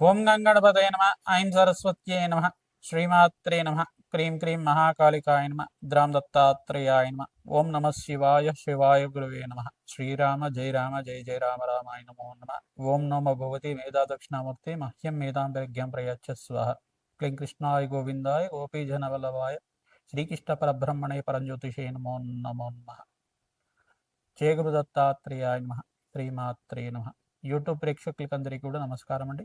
ఓం గంగణపతయ నమ. ఐం సరస్వత్యే నమ. శ్రీమాత్రే నమ. క్రీం క్రీం మహాకాళికాయ నమ. ద్రాం దత్తాత్రేయాయ నమ. ఓం నమ శివాయ శివాయ గురువే నమ. శ్రీరామ జయ రామ జయ జయ రామ రామాయ నమో నమ. ఓం నమ భగవతి మేధా దక్షిణామూర్తి మహ్యం మేధాం ప్రజ్ఞం ప్రయచ్చ స్వహ. క్లీం కృష్ణాయ గోవిందాయ గోపీజనవల్లభాయ శ్రీకృష్ణ పరబ్రహ్మణే పరంజ్యోతిషే నమో నమో నమ. జయ గురు దత్తాత్రేయాయ నమ. శ్రీమాత్రే నమ. యూట్యూబ్ ప్రేక్షకులకందరికీ కూడా నమస్కారం అండి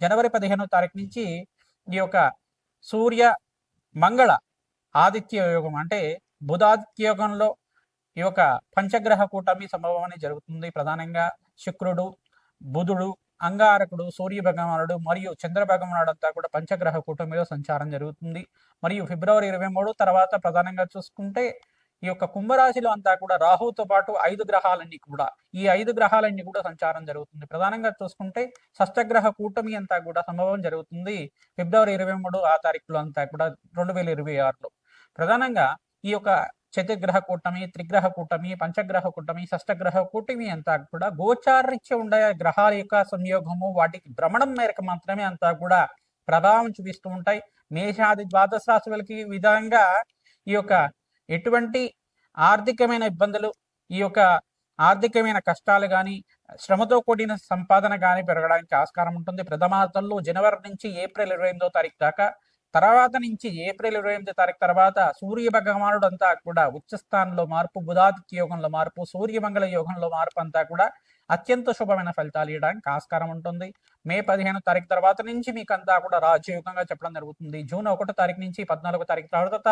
జనవరి పదిహేనో తారీఖు నుంచి ఈ యొక్క సూర్య మంగళ ఆదిత్య యోగం అంటే బుధాదిత్య యోగంలో ఈ యొక్క పంచగ్రహ కూటమి సంభవం అనేది జరుగుతుంది. ప్రధానంగా శుక్రుడు బుధుడు అంగారకుడు సూర్య భగవానుడు మరియు చంద్ర భగవానుడు అంతా కూడా పంచగ్రహ కూటమిలో సంచారం జరుగుతుంది. మరియు ఫిబ్రవరి ఇరవై మూడు తర్వాత ప్రధానంగా చూసుకుంటే ఈ యొక్క కుంభరాశిలో అంతా కూడా రాహుతో పాటు ఐదు గ్రహాలన్నీ కూడా ఈ ఐదు గ్రహాలన్నీ కూడా సంచారం జరుగుతుంది. ప్రధానంగా చూసుకుంటే షష్టగ్రహ కూటమి అంతా కూడా సంభవం జరుగుతుంది. ఫిబ్రవరి ఇరవై మూడు ఆ తారీఖులో అంతా కూడా రెండు వేల ఇరవై ఆరులో. ప్రధానంగా ఈ యొక్క చతుర్గ్రహ కూటమి త్రిగ్రహ కూటమి పంచగ్రహ కూటమి షష్టగ్రహ కూటమి అంతా కూడా గోచారీత్య ఉండే గ్రహాల యొక్క సంయోగము వాటికి భ్రమణం మేరకు మాత్రమే అంతా కూడా ప్రభావం చూపిస్తూ ఉంటాయి. మేషాది ద్వాదశ రాశులకి విధంగా ఈ యొక్క ఎటువంటి ఆర్థికమైన ఇబ్బందులు ఈ యొక్క ఆర్థికమైన కష్టాలు కానీ శ్రమతో కూడిన సంపాదన కానీ పెరగడానికి ఆస్కారం ఉంటుంది. ప్రథమార్థంలో జనవరి నుంచి ఏప్రిల్ ఇరవై ఎనిమిదో తారీఖు దాకా తర్వాత నుంచి ఏప్రిల్ ఇరవై ఎనిమిదో తారీఖు తర్వాత సూర్య భగవానుడు అంతా కూడా ఉచ్చస్థానంలో మార్పు బుధాదిత్య యోగంలో మార్పు సూర్యమంగళ యోగంలో మార్పు అంతా కూడా అత్యంత శుభమైన ఫలితాలు ఇవ్వడానికి ఆస్కారం ఉంటుంది. మే పదిహేను తారీఖు తర్వాత నుంచి మీకు అంతా కూడా రాజయోగంగా చెప్పడం జరుగుతుంది. జూన్ ఒకటో తారీఖు నుంచి పద్నాలుగో తారీఖు తర్వాత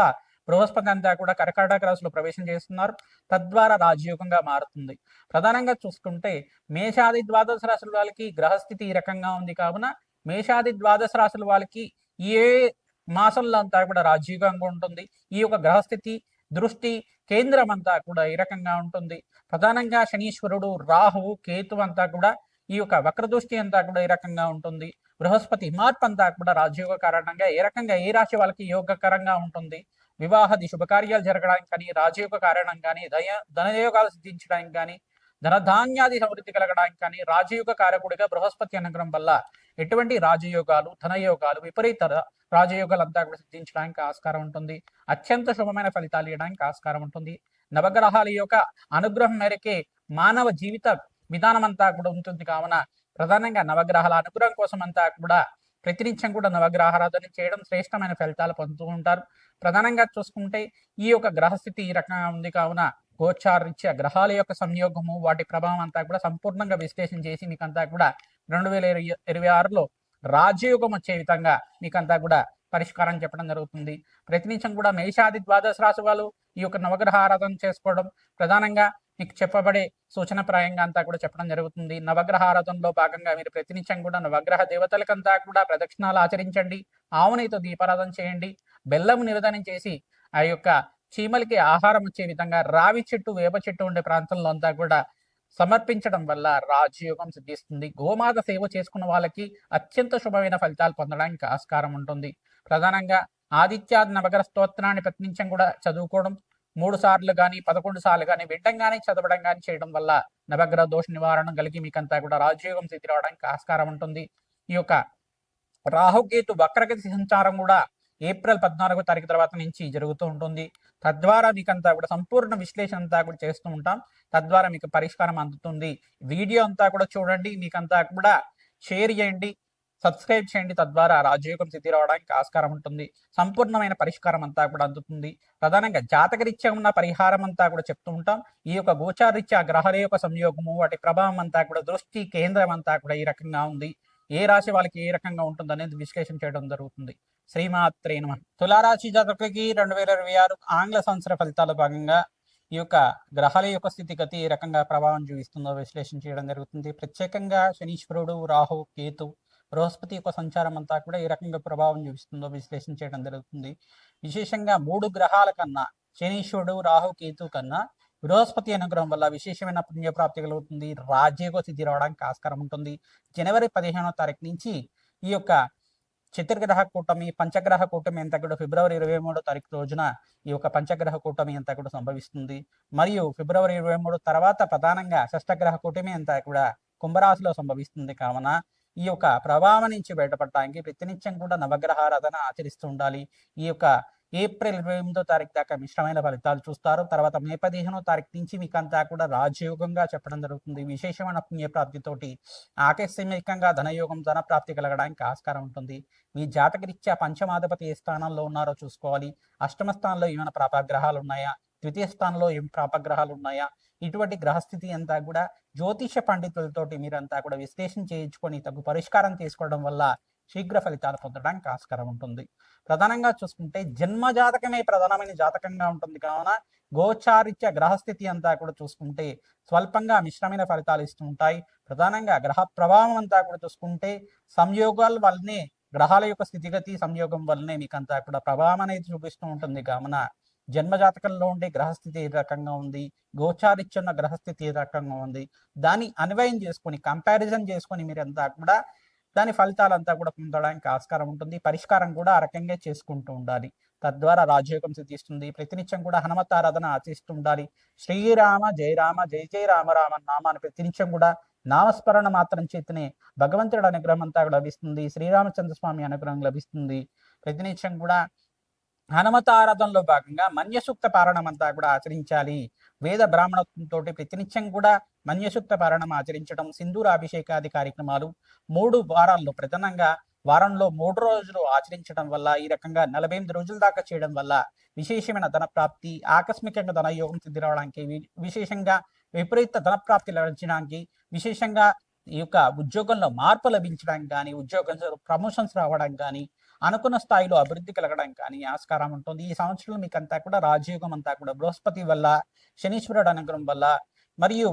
బృహస్పతి అంతా కూడా కర్కాటక రాశిలో ప్రవేశం చేస్తున్నారు. తద్వారా రాజయోగంగా మారుతుంది. ప్రధానంగా చూసుకుంటే మేషాది ద్వాదశ రాశుల వాళ్ళకి గ్రహస్థితి ఈ రకంగా ఉంది కావున మేషాది ద్వాదశ రాశుల వాళ్ళకి ఏ మాసంలో అంతా కూడా రాజయోగంగా ఉంటుంది. ఈ యొక్క గ్రహస్థితి దృష్టి కేంద్రం అంతా కూడా ఈ రకంగా ఉంటుంది. ప్రధానంగా శనీశ్వరుడు రాహువు కేతు అంతా కూడా ఈ యొక్క వక్రదృష్టి అంతా కూడా ఈ రకంగా ఉంటుంది. బృహస్పతి మార్పు అంతా కూడా రాజయోగ కారణంగా ఏ రకంగా ఏ రాశి వాళ్ళకి యోగకరంగా ఉంటుంది. వివాహాది శుభకార్యాలు జరగడానికి కానీ రాజయోగ కారణం కానీ దయ ధనయోగాలు సిద్ధించడానికి కానీ ధనధాన్యాది సమృద్ధి కలగడానికి కానీ రాజయోగ కారకుడిగా బృహస్పతి అనుగ్రహం వల్ల ఎటువంటి రాజయోగాలు ధనయోగాలు విపరీత ర- రాజయోగాలు అంతా కూడా సిద్ధించడానికి ఆస్కారం ఉంటుంది. అత్యంత శుభమైన ఫలితాలు ఇవ్వడానికి ఆస్కారం ఉంటుంది. నవగ్రహాల యొక్క అనుగ్రహం మేరకే మానవ జీవిత విధానం అంతా కూడా ఉంటుంది. కావున ప్రధానంగా నవగ్రహాల అనుగ్రహం కోసం అంతా కూడా ప్రతినిత్యం కూడా నవగ్రహారాధన చేయడం శ్రేష్టమైన ఫలితాలు పొందుతూ ఉంటారు. ప్రధానంగా చూసుకుంటే ఈ యొక్క గ్రహస్థితి ఈ రకంగా ఉంది కావున గోచారీత్యా గ్రహాల యొక్క సంయోగము వాటి ప్రభావం అంతా కూడా సంపూర్ణంగా విశ్లేషణ చేసి మీకంతా కూడా రెండు వేల ఇరవై ఇరవై ఆరులో రాజయోగం వచ్చే విధంగా మీకంతా కూడా పరిష్కారం చెప్పడం జరుగుతుంది. ప్రతినిత్యం కూడా మేషాది ద్వాదశ రాశి వాళ్ళు ఈ యొక్క నవగ్రహ ఆరాధన చేసుకోవడం ప్రధానంగా మీకు చెప్పబడే సూచన ప్రాయంగా అంతా కూడా చెప్పడం జరుగుతుంది. నవగ్రహ ఆరాధనలో భాగంగా మీరు ప్రతినిత్యం కూడా నవగ్రహ దేవతలకంతా కూడా ప్రదక్షిణాలు ఆచరించండి. ఆవునితో దీపారాధన చేయండి. బెల్లం నివేదనం చేసి ఆ యొక్క చీమలకి ఆహారం వచ్చే విధంగా రావి చెట్టు వేప చెట్టు ఉండే ప్రాంతంలో అంతా కూడా సమర్పించడం వల్ల రాజయోగం సిద్ధిస్తుంది. గోమాత సేవ చేసుకున్న వాళ్ళకి అత్యంత శుభమైన ఫలితాలు పొందడానికి ఆస్కారం ఉంటుంది. ప్రధానంగా ఆదిత్యాది నవగ్రహ స్తోత్రాన్ని ప్రతినిత్యం కూడా చదువుకోవడం మూడు సార్లు కానీ పదకొండు సార్లు కానీ విడ్డంగానే చదవడం కానీ చేయడం వల్ల నవగ్రహ దోష నివారణ కలిగి మీకంతా కూడా రాజయోగం స్థితి రావడానికి ఆస్కారం ఉంటుంది. ఈ యొక్క రాహుకేతు వక్రగతి సంచారం కూడా ఏప్రిల్ పద్నాలుగో తారీఖు తర్వాత నుంచి జరుగుతూ ఉంటుంది. తద్వారా మీకంతా కూడా సంపూర్ణ విశ్లేషణ అంతా కూడా చేస్తూ ఉంటాం. తద్వారా మీకు పరిష్కారం అందుతుంది. వీడియో అంతా కూడా చూడండి. మీకంతా కూడా షేర్ చేయండి. సబ్స్క్రైబ్ చేయండి. తద్వారా రాజయోగం స్థితి రావడానికి ఆస్కారం ఉంటుంది. సంపూర్ణమైన పరిష్కారం అంతా కూడా అందుతుంది. ప్రధానంగా జాతకరీత్యా ఉన్న పరిహారం అంతా కూడా చెప్తూ ఉంటాం. ఈ యొక్క గోచారీత్యా గ్రహాల యొక్క సంయోగము వాటి ప్రభావం అంతా కూడా దృష్టి కేంద్రం అంతా కూడా ఈ రకంగా ఉంది. ఏ రాశి వాళ్ళకి ఏ రకంగా ఉంటుంది అనేది విశ్లేషణ చేయడం జరుగుతుంది. శ్రీమాత్రే నమ. తులారాశి జాతకులకి రెండు వేల ఇరవై ఆరు ఆంగ్ల సంవత్సర ఫలితాల భాగంగా ఈ యొక్క గ్రహాల యొక్క స్థితిగతి ఏ రకంగా ప్రభావం చూపిస్తుందో విశ్లేషణ చేయడం జరుగుతుంది. ప్రత్యేకంగా శనీశ్వరుడు రాహు కేతు బృహస్పతి యొక్క సంచారం అంతా కూడా ఏ రకంగా ప్రభావం చూపిస్తుందో విశ్లేషించడం జరుగుతుంది. విశేషంగా మూడు గ్రహాల కన్నా శనీశ్వరుడు రాహు కేతు కన్నా బృహస్పతి అనుగ్రహం వల్ల విశేషమైన పుణ్యప్రాప్తి కలుగుతుంది. రాజ్యోగ స్థితి రావడానికి ఆస్కారం ఉంటుంది. జనవరి పదిహేనో తారీఖు నుంచి ఈ యొక్క చతుర్గ్రహ కూటమి పంచగ్రహ కూటమి అంతా కూడా ఫిబ్రవరి ఇరవై మూడో తారీఖు రోజున ఈ యొక్క పంచగ్రహ కూటమి అంతా కూడా సంభవిస్తుంది. మరియు ఫిబ్రవరి ఇరవై మూడు తర్వాత ప్రధానంగా షష్టగ్రహ కూటమి అంతా కూడా కుంభరాశిలో సంభవిస్తుంది కావున ఈ యొక్క ప్రభావం నుంచి బయటపడటానికి ప్రతినిత్యం కూడా నవగ్రహారాధన ఆచరిస్తూ ఉండాలి. ఈ యొక్క ఏప్రిల్ ఇరవై ఎనిమిదో తారీఖు దాకా మిశ్రమైన ఫలితాలు చూస్తారు. తర్వాత మే పదిహేనో తారీఖు నుంచి మీకు అంతా కూడా రాజయోగంగా చెప్పడం జరుగుతుంది. విశేషమైన పుణ్యప్రాప్తితోటి ఆకస్మికంగా ధనయోగం ధన ప్రాప్తి కలగడానికి ఆస్కారం ఉంటుంది. మీ జాతకరీత్యా పంచమాధిపతి ఏ స్థానంలో ఉన్నారో చూసుకోవాలి. అష్టమ స్థానంలో ఏమైనా ప్రాపగ్రహాలు ఉన్నాయా? ద్వితీయ స్థానంలో ఏం ప్రాపగ్రహాలు ఉన్నాయా ఇటువంటి గ్రహస్థితి అంతా కూడా జ్యోతిష పండితులతోటి మీరంతా కూడా విశ్లేషణ చేయించుకొని తగు పరిష్కారం తీసుకోవడం వల్ల శీఘ్ర ఫలితాలు పొందడానికి ఆస్కారం ఉంటుంది. ప్రధానంగా చూసుకుంటే జన్మ జాతకమే ప్రధానమైన జాతకంగా ఉంటుంది. కావున గోచారిత్య గ్రహస్థితి అంతా కూడా చూసుకుంటే స్వల్పంగా మిశ్రమైన ఫలితాలు ఇస్తూ ఉంటాయి. ప్రధానంగా గ్రహ ప్రభావం అంతా కూడా చూసుకుంటే సంయోగాల వల్లనే గ్రహాల యొక్క స్థితిగతి సంయోగం వల్లనే మీకు అంతా కూడా ప్రభావం అనేది చూపిస్తూ ఉంటుంది. కావున జన్మ జాతకంలో ఉండే గ్రహస్థితి ఏ రకంగా ఉంది? గోచారిచ్చున్న గ్రహస్థితి ఏ రకంగా ఉంది? దాన్ని అన్వయం చేసుకొని కంపారిజన్ చేసుకొని మీరంతా కూడా దాని ఫలితాలంతా కూడా పొందడానికి ఆస్కారం ఉంటుంది. పరిష్కారం కూడా ఆ రకంగా చేసుకుంటూ ఉండాలి. తద్వారా రాజయోగం సిద్ధిస్తుంది. ప్రతినిత్యం కూడా హనుమత్ ఆరాధన ఆచరిస్తూ ఉండాలి శ్రీరామ జయరామ జయ జయ రామ రామ నామాన్ని ప్రతినిత్యం కూడా నామస్మరణ మాత్రం చేతనే భగవంతుడు అనుగ్రహం అంతా కూడా లభిస్తుంది. శ్రీరామచంద్ర స్వామి అనుగ్రహం లభిస్తుంది. ప్రతినిత్యం కూడా హనుమత ఆరాధనలో భాగంగా మన్యసూక్త పారణం అంతా కూడా ఆచరించాలి. వేద బ్రాహ్మణత్వంతో ప్రతినిత్యం కూడా మన్యసూక్త పారణం ఆచరించడం సింధూరాభిషేకాది కార్యక్రమాలు మూడు వారాల్లో ప్రధానంగా వారంలో మూడు రోజులు ఆచరించడం వల్ల ఈ రకంగా నలభై ఎనిమిది రోజుల దాకా చేయడం వల్ల విశేషమైన ధన ప్రాప్తి ఆకస్మికంగా ధనయోగం సిద్ధి రావడానికి వి- విశేషంగా విపరీత ధన ప్రాప్తి లభించడానికి విశేషంగా ఈ యొక్క ఉద్యోగంలో మార్పు లభించడానికి కానీ ఉద్యోగంలో ప్రమోషన్స్ రావడం కానీ అనుకున్న స్థాయిలో అభివృద్ధి కలగడం కానీ ఆస్కారం ఉంటుంది. ఈ సంవత్సరంలో మీకు అంతా కూడా రాజయోగం అంతా కూడా బృహస్పతి వల్ల శనీశ్వరుడు అనుగ్రహం వల్ల మరియు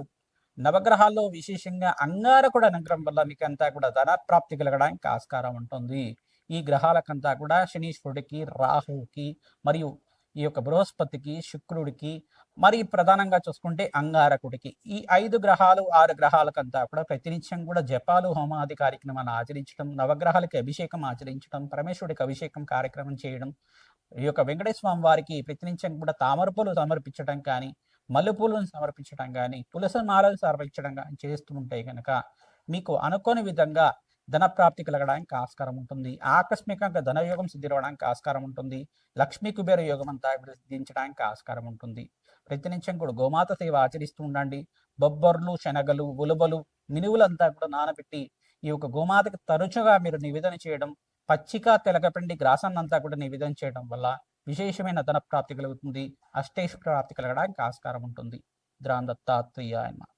నవగ్రహాల్లో విశేషంగా అంగారకుడు అనుగ్రహం వల్ల మీకు అంతా కూడా ధన ప్రాప్తి కలగడానికి ఆస్కారం ఉంటుంది. ఈ గ్రహాలకంతా కూడా శనీశ్వరుడికి రాహువుకి మరియు ఈ యొక్క బృహస్పతికి శుక్రుడికి మరి ప్రధానంగా చూసుకుంటే అంగారకుడికి. ఈ ఐదు గ్రహాలు ఆరు గ్రహాలకంతా కూడా ప్రతినిత్యం కూడా జపాలు హోమాది కార్యక్రమాలు ఆచరించడం నవగ్రహాలకి అభిషేకం ఆచరించడం పరమేశ్వరుడికి అభిషేకం కార్యక్రమం చేయడం ఈ యొక్క వెంకటేశ్వర స్వామి వారికి ప్రతినిత్యం కూడా తామరపూలు సమర్పించడం కానీ మల్లెపూలను సమర్పించడం కానీ తులసి మాలలు సమర్పించడం కానీ చేస్తూ ఉంటే కనుక మీకు అనుకోని విధంగా ధన ప్రాప్తి కలగడానికి ఆస్కారం ఉంటుంది. ఆకస్మికంగా ధనయోగం సిద్ధిరవడానికి ఆస్కారం ఉంటుంది. లక్ష్మీ కుబేర యోగం అంతా సిద్ధించడానికి ఆస్కారం ఉంటుంది. ప్రతినిత్యం కూడా గోమాత సేవ ఆచరిస్తూ ఉండండి. బొబ్బర్లు శనగలు ఉలువలు మినువులంతా కూడా నానబెట్టి ఈ యొక్క గోమాతకి తరచుగా మీరు నివేదన చేయడం పచ్చిక తెలగపిండి గ్రాసాన్నంతా కూడా నివేదన చేయడం వల్ల విశేషమైన ధన ప్రాప్తి కలుగుతుంది. అష్టేష్ ప్రాప్తి కలగడానికి ఆస్కారం ఉంటుంది. ద్రాన్ అన్నమాట